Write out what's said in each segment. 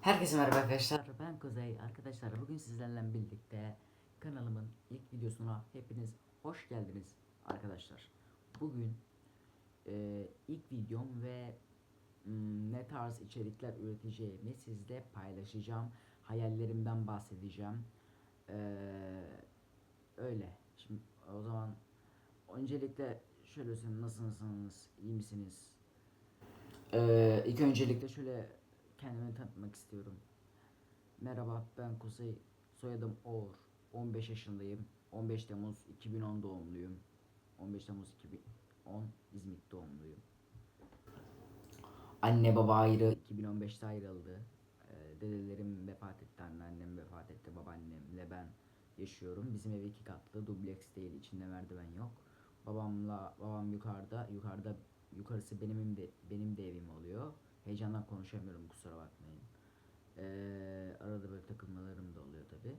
Herkese merhaba arkadaşlar. Ben Kuzey. Arkadaşlar bugün sizlerle birlikte kanalımın ilk videosuna hepiniz hoş geldiniz arkadaşlar. Bugün e, ilk videom ve m, ne tarz içerikler üreteceğimi sizle paylaşacağım. Hayallerimden bahsedeceğim. E, öyle. Şimdi o zaman öncelikle şöyle söyleyeyim nasılsınız? iyi misiniz? Ee, ilk öncelikle şöyle kendimi tanıtmak istiyorum. Merhaba ben Kuzey. Soyadım Oğur. 15 yaşındayım. 15 Temmuz 2010 doğumluyum. 15 Temmuz 2010 İzmit doğumluyum. Anne baba ayrı 2015'te ayrıldı. Ee, dedelerim vefat etti, anneannem vefat etti, babaannemle ben yaşıyorum. Bizim ev iki katlı, dubleks değil, içinde merdiven yok. Babamla babam yukarıda, yukarıda yukarısı benim de benim. Heyecandan konuşamıyorum kusura bakmayın. Ee, arada böyle takılmalarım da oluyor tabi.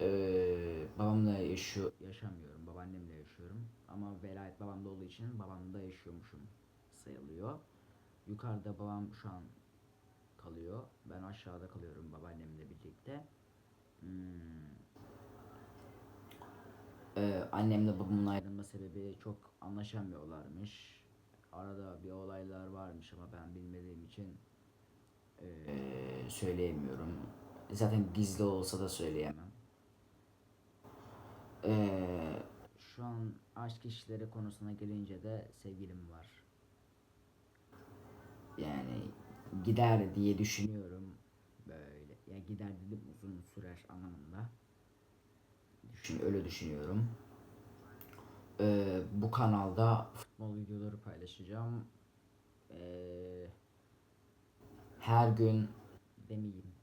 Ee, babamla yaşıyor, yaşamıyorum. Babaannemle yaşıyorum. Ama velayet babamda olduğu için babamda yaşıyormuşum sayılıyor. Yukarıda babam şu an kalıyor. Ben aşağıda kalıyorum babaannemle birlikte. Hmm. Ee, annemle babamın ayrılma sebebi çok anlaşamıyorlarmış. Arada bir olaylar varmış ama ben bilmediğim için eee, söyleyemiyorum. Zaten gizli olsa da söyleyemem. Eee, şu an aşk işleri konusuna gelince de sevgilim var. Yani gider diye düşünüyorum. Böyle. Ya gider dedim uzun sürer anlamında. Düşün, öyle düşünüyorum. Ee, bu kanalda futbol videoları paylaşacağım. Ee, her gün demeyeyim.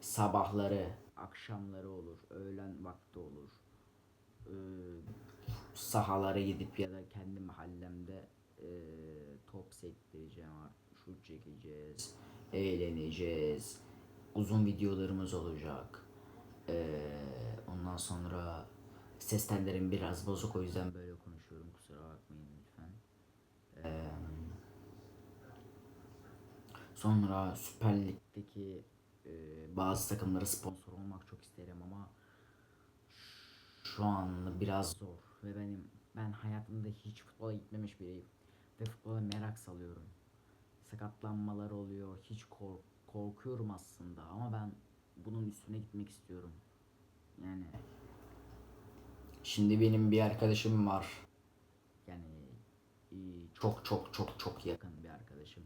Sabahları, akşamları olur, öğlen vakti olur. Ee, sahalara gidip ya da kendi mahallemde e, top sektireceğim artık. Şut çekeceğiz, eğleneceğiz. Uzun videolarımız olacak. Ee, ondan sonra ses tellerim biraz bozuk o yüzden böyle konuşuyorum kusura bakmayın lütfen. Ee, sonra Süper Lig'deki e, bazı takımlara sponsor olmak çok isterim ama şu an biraz zor ve benim ben hayatımda hiç futbola gitmemiş biriyim ve futbola merak salıyorum. Sakatlanmalar oluyor. Hiç kork korkuyorum aslında ama ben bunun üstüne gitmek istiyorum. Yani şimdi benim bir arkadaşım var. Yani e, çok çok çok çok yakın bir arkadaşım.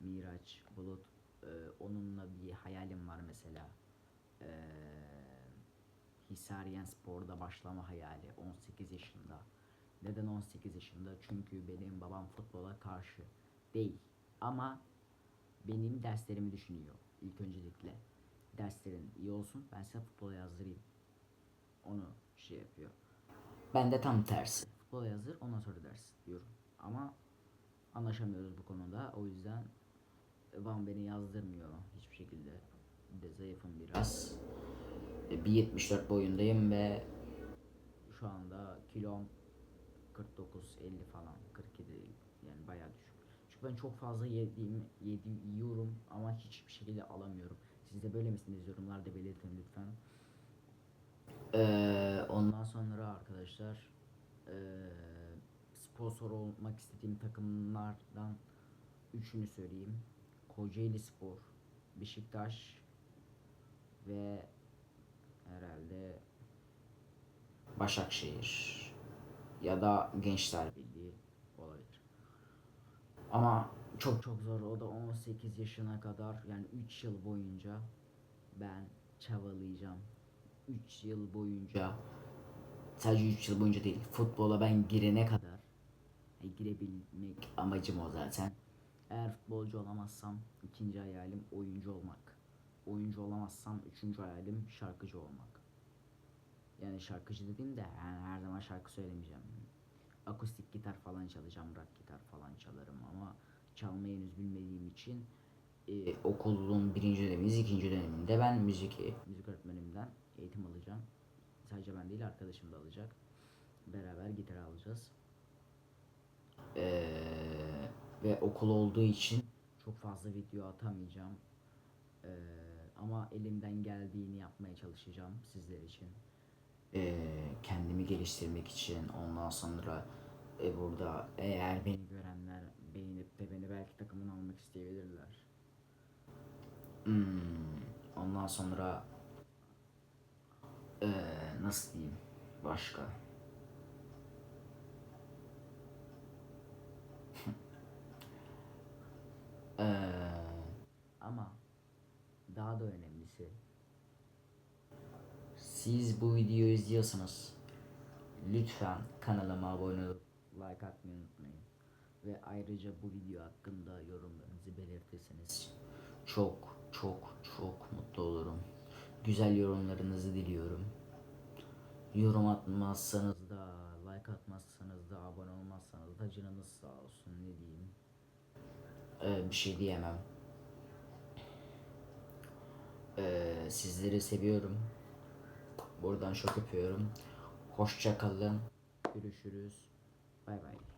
Miraç Bulut. Ee, onunla bir hayalim var mesela. Ee, Hisariyen Spor'da başlama hayali 18 yaşında. Neden 18 yaşında? Çünkü benim babam futbola karşı değil. Ama benim derslerimi düşünüyor ilk öncelikle. Derslerin iyi olsun ben size futbola yazdırayım. Onu şey yapıyor. Ben de tam tersi. Futbola yazdır ondan sonra ders diyorum. Ama anlaşamıyoruz bu konuda. O yüzden babam beni yazdırmıyor hiçbir şekilde. Bir de zayıfım biraz. E, 1.74 boyundayım ve şu anda kilom 49 50 falan 47 değil yani bayağı düşük. Çünkü ben çok fazla yediğim yedi, yiyorum ama hiçbir şekilde alamıyorum. Siz de böyle misiniz yorumlarda belirtin lütfen. Ondan sonra arkadaşlar ee, sponsor olmak istediğim takımlardan üçünü söyleyeyim. Kocaeli Spor, Beşiktaş ve herhalde Başakşehir ya da Gençler Birliği olabilir. Ama çok çok zor. O da 18 yaşına kadar yani 3 yıl boyunca ben çabalayacağım. 3 yıl boyunca sadece 3 yıl boyunca değil futbola ben girene kadar yani girebilmek amacım o zaten. Eğer futbolcu olamazsam ikinci hayalim oyuncu olmak. Oyuncu olamazsam üçüncü hayalim şarkıcı olmak. Yani şarkıcı dediğim de yani her zaman şarkı söylemeyeceğim. Akustik gitar falan çalacağım, rock gitar falan çalarım ama çalmayı henüz bilmediğim için e, okulun birinci dönemi, ikinci döneminde ben müzik müzik öğretmenimden eğitim alacağım. Sadece ben değil arkadaşım da alacak. Beraber gitar alacağız. Ee, ve okul olduğu için çok fazla video atamayacağım. Ee, ama elimden geldiğini yapmaya çalışacağım sizler için. Ee, kendimi geliştirmek için ondan sonra e, burada eğer beni görenler beğenip Hmm, ondan sonra ee, nasıl diyeyim? Başka. Ee, ama daha da önemlisi siz bu videoyu izliyorsanız lütfen kanalıma abone olup like atmayı unutmayın. Ve ayrıca bu video hakkında yorumlarınızı belirtirseniz çok çok çok mutlu olurum. Güzel yorumlarınızı diliyorum. Yorum atmazsanız da, like atmazsanız da, abone olmazsanız da canınız sağ olsun ne diyeyim. Ee, bir şey diyemem. Ee, sizleri seviyorum. Buradan çok öpüyorum. Hoşça kalın. Görüşürüz. Bay bay.